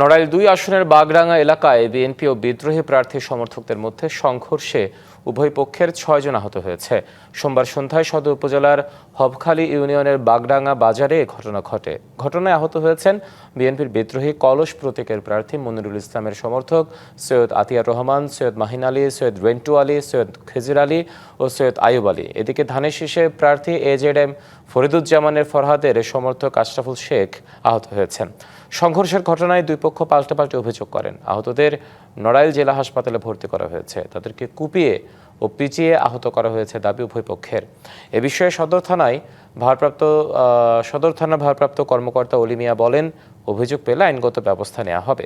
নড়াইল দুই আসনের বাগরাঙ্গা এলাকায় বিএনপি ও বিদ্রোহী প্রার্থী সমর্থকদের মধ্যে সংঘর্ষে উভয় পক্ষের ছয়জন আহত হয়েছে। সোমবার সন্ধ্যায় সদর উপজেলার হবখালী ইউনিয়নের বাগরাঙ্গা বাজারে ঘটনা ঘটে। ঘটনায় আহত হয়েছেন বিএনপির বিদ্রোহী কলস প্রতীকের প্রার্থী মনিরুল ইসলামের সমর্থক সৈয়দ আতিয়ার রহমান, সৈয়দ মাহিন আলী, সৈয়দ রেন্টু আলী, সৈয়দ খেজির আলী ও সৈয়দ আয়ুব আলী। এদিকে ধানের শীষে প্রার্থী এজেড এম ফরিদুজ্জামানের ফরহাদের সমর্থক আশরাফুল শেখ আহত হয়েছেন। সংঘর্ষের ঘটনায় দুই পক্ষ পাল্টে পাল্টে অভিযোগ করেন। আহতদের নড়াইল জেলা হাসপাতালে ভর্তি করা হয়েছে। তাদেরকে কুপিয়ে ও পিচিয়ে আহত করা হয়েছে দাবি উভয় পক্ষের। এ বিষয়ে সদর থানায় ভারপ্রাপ্ত সদর থানা ভারপ্রাপ্ত কর্মকর্তা অলিমিয়া বলেন, অভিযোগ পেলে আইনগত ব্যবস্থা নেওয়া হবে।